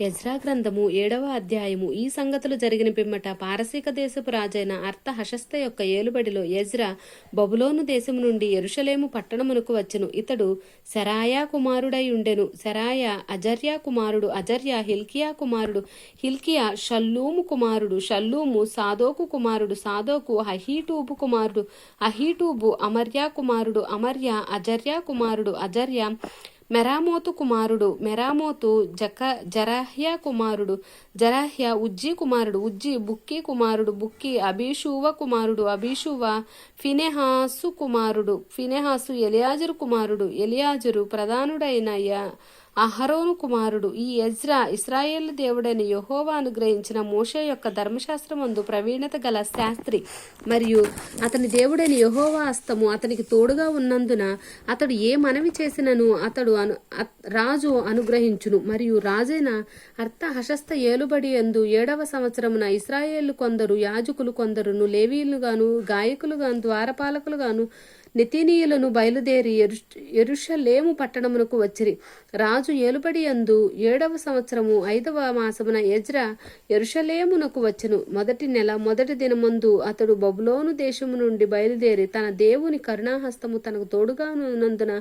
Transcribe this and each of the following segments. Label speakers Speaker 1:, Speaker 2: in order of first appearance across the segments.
Speaker 1: Ezra గ్రంథము ఏడవ అధ్యాయము. ఈ సంగతులు జరిగిన పిమ్మట పారసీక దేశపు రాజైన అర్థహశస్త యొక్క ఏలుబడిలో ఎజ్రా బబులోను దేశము నుండి ఎరుషలేము పట్టణమునకు వచ్చెను. ఇతడు శరాయా కుమారుడై ఉండెను. సెరాయా అజర్యా కుమారుడు అజర్యా హిల్కియా కుమారుడు హిల్కియా షల్లూము కుమారుడు షల్లూము సాదోకు కుమారుడు సాదోకు అహీటూబు కుమారుడు అహీటూబు అమర్యా కుమారుడు అమర్యా అజర్యా కుమారుడు అజర్యా మెరామోతు కుమారుడు మెరామోతు జక జరాహ్య కుమారుడు జరాహ్య ఉజ్జీ కుమారుడు ఉజ్జీ బుక్కి కుమారుడు బుక్కి అభిషూవ కుమారుడు అభిషూవ ఫినెహాసు కుమారుడు ఫినెహాసు ఎలియాజరు కుమారుడు ఎలియాజరు ప్రధానుడైన అహరోను కుమారుడు ఈ ఎజ్రా ఇస్రాయేల్ దేవుడైన యహోవా అనుగ్రహించిన మోషే యొక్క ధర్మశాస్త్రమందు ప్రవీణత గల శాస్త్రి. మరియు అతని దేవుడైన యహోవా హస్తము అతనికి తోడుగా ఉన్నందున అతడు ఏ మనవి చేసినను అతడు అను అత్- రాజు అనుగ్రహించును. మరియు రాజైన అర్థ హశస్త ఏలుబడి ఎందు ఏడవ సంవత్సరమున ఇస్రాయేళ్ళు కొందరు యాజకులు కొందరును లేవీలుగాను గాయకులుగాను ద్వారపాలకులుగాను నితినీయులను బయలుదేరి ఎరు ఎరుషలేము పట్టణమునకు వచ్చిరి. రాజు ఏలుబడి అందు ఏడవ సంవత్సరము ఐదవ మాసమున ఎజ్ర ఎరుషలేమునకు వచ్చెను. మొదటి నెల మొదటి దినమందు అతడు బబులోను దేశము నుండి బయలుదేరి తన దేవుని కరుణాహస్తము తనకు తోడుగా ఉన్నందున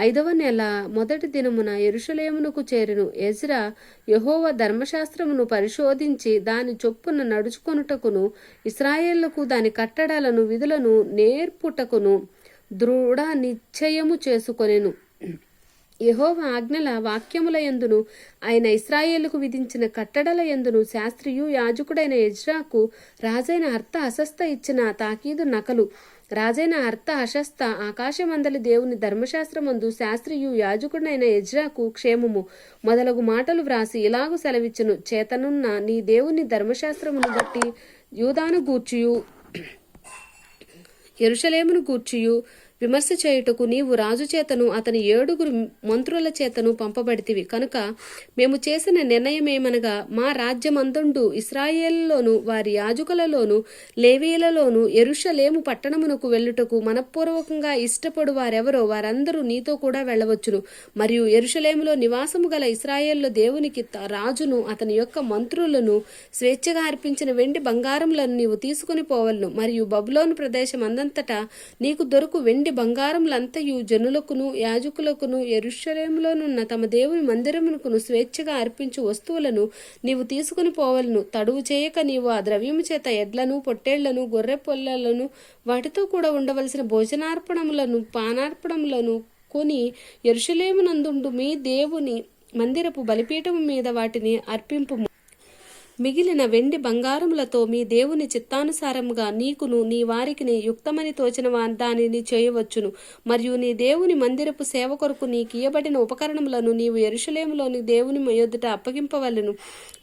Speaker 1: ఐదవ నెల మొదటి దినమున ఎరుషలేమునకు చేరెను. ఎజ్రా యహోవ ధర్మశాస్త్రమును పరిశోధించి దాని చొప్పున నడుచుకొనుటకును ఇస్రాయేళ్ళకు దాని కట్టడాలను విధులను నేర్పుటకును దృఢ నిశ్చయము చేసుకొనెను. యహోవ ఆజ్ఞల వాక్యముల యందును ఆయన ఇస్రాయేలుకు విధించిన కట్టడల యందును శాస్త్రియు యాజకుడైన యజ్రాకు రాజైన అర్థ అసస్త ఇచ్చిన తాకీదు నకలు. రాజైన అర్థ అశస్త ఆకాశమందలి దేవుని ధర్మశాస్త్రమందు శాస్త్రియు యాజకుడైన యజ్రాకు క్షేమము. మొదలగు మాటలు వ్రాసి ఇలాగు సెలవిచ్చును చేతనున్న నీ దేవుని ధర్మశాస్త్రమును బట్టి యూదాను గూర్చియు ఎరుషలేమును గూర్చియు విమర్శ చేయుటకు నీవు రాజు చేతను అతని ఏడుగురు మంత్రుల చేతను పంపబడితివి. కనుక మేము చేసిన నిర్ణయమేమనగా మా రాజ్యమందుండు ఇస్రాయేల్లోను వారి యాజకులలోను లేవీలలోను ఎరుషలేము పట్టణమునకు వెళ్ళుటకు మనపూర్వకంగా ఇష్టపడు వారెవరో వారందరూ నీతో కూడా వెళ్ళవచ్చును. మరియు ఎరుషలేములో నివాసము గల ఇస్రాయేల్లో దేవునికి రాజును అతని యొక్క మంత్రులను స్వేచ్ఛగా అర్పించిన వెండి బంగారములను నీవు తీసుకుని పోవలను. మరియు బబులోను ప్రదేశం అందంతటా నీకు దొరుకు వెండి బంగారములంతయు జనులకును యాజకులకును ఎరుషలేములోనున్న తమ దేవుని మందిరమునకును స్వేచ్ఛగా అర్పించు వస్తువులను నీవు తీసుకుని పోవలను. తడువు చేయక నీవు ఆ ద్రవ్యము చేత ఎడ్లను పొట్టేళ్ళను గొర్రె పొల్లలను వాటితో కూడా ఉండవలసిన భోజనార్పణములను పానార్పణములను కొని ఎరుషలేమునందుండు మీ దేవుని మందిరపు బలిపీఠము మీద వాటిని అర్పింపు మిగిలిన వెండి బంగారములతో మీ దేవుని చిత్తానుసారముగా నీకును నీ వారికిని యుక్తమని తోచిన దానిని చేయవచ్చును. మరియు నీ దేవుని మందిరపు సేవ కొరకు నీకు ఇయ్యబడిన ఉపకరణములను నీవు ఎరుషలేములోని దేవుని ఎదుట అప్పగింపవలను.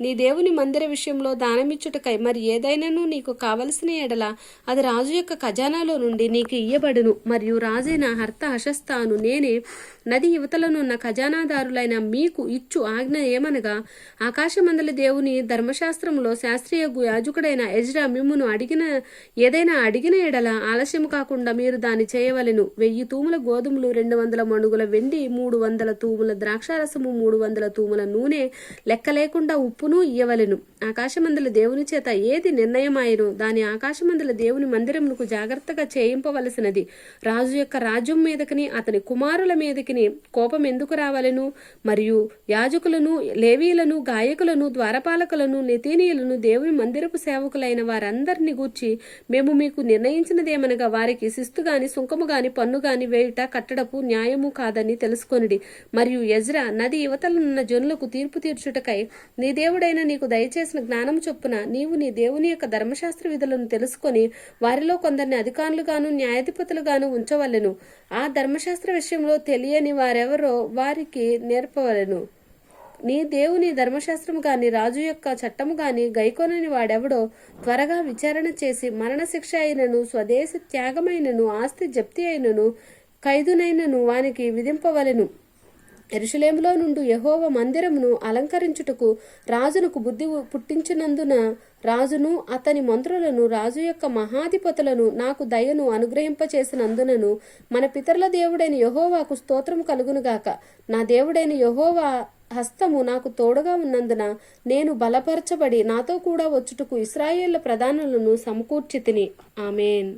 Speaker 1: నీ దేవుని మందిర విషయంలో దానమిచ్చుటకై మరి ఏదైనాను నీకు కావలసిన ఎడల అది రాజు యొక్క ఖజానాలో నుండి నీకు ఇయ్యబడును. మరియు రాజైన హర్త హశస్తాను నేనే నది యువతలనున్న ఖజానాదారులైన మీకు ఇచ్చు ఆజ్ఞ ఏమనగా ఆకాశమందలి దేవుని ధర్మశాస్త్రములో శాస్త్రీయగు యాజకుడైన ఎజ్రా మిమ్మును అడిగిన ఏదైనా అడిగిన ఎడల ఆలస్యం కాకుండా మీరు దాన్ని చేయవలెను. వెయ్యి తూముల గోధుమలు రెండు వందల మణుగుల వెండి మూడు వందల తూముల ద్రాక్షారసము మూడు వందల తూముల నూనె లెక్క లేకుండా ఉప్పును ఇయ్యవలెను. ఆకాశమందుల దేవుని చేత ఏది నిర్ణయమాయను? దాని ఆకాశమందల దేవుని మందిరమునకు జాగ్రత్తగా చేయింపవలసినది. రాజు యొక్క రాజ్యం మీదకిని అతని కుమారుల మీదకిని కోపం ఎందుకు రావలెను? మరియు యాజకులను లేవీలను గాయకులను ద్వారపాలకులను నెతీనీయులను దేవుని మందిరపు సేవకులైన వారందరిని గూర్చి మేము మీకు నిర్ణయించినదేమనగా వారికి శిస్తు గాని సుంకము గాని పన్ను గాని వేయుట కట్టడపు న్యాయము కాదని తెలుసుకొనిడి. మరియు ఎజ్రా నది యువతలనున్న జనులకు తీర్పు తీర్చుటకై నీ దేవుడైన నీకు దయచేసిన జ్ఞానం చొప్పున నీవు నీ దేవుని యొక్క ధర్మశాస్త్ర విధులను తెలుసుకొని వారిలో కొందరిని అధికారులుగాను న్యాయాధిపతులుగాను ఉంచవలెను. ఆ ధర్మశాస్త్ర విషయంలో తెలియని వారెవరో వారికి నేర్పవలెను. నీ దేవుని ధర్మశాస్త్రము గాని రాజు యొక్క చట్టము గాని గైకొనని వాడెవడో త్వరగా విచారణ చేసి మరణశిక్ష అయినను స్వదేశ త్యాగమైనను ఆస్తి జప్తి అయినను ఖైదునైనను వానికి విధింపవలెను. ఎరుషులేములో నుండి యహోవ మందిరమును అలంకరించుటకు రాజునకు బుద్ధి పుట్టించినందున రాజును అతని మంత్రులను రాజు యొక్క మహాధిపతులను నాకు దయను అనుగ్రహింపచేసినందునను మన పితరుల దేవుడైన యహోవాకు స్తోత్రం కలుగునుగాక. నా దేవుడైన యహోవా హస్తము నాకు తోడుగా ఉన్నందున నేను బలపరచబడి నాతో కూడా వచ్చుటకు ఇస్రాయేళ్ళ ప్రధానులను సమకూర్చి తిని. ఆమెన్.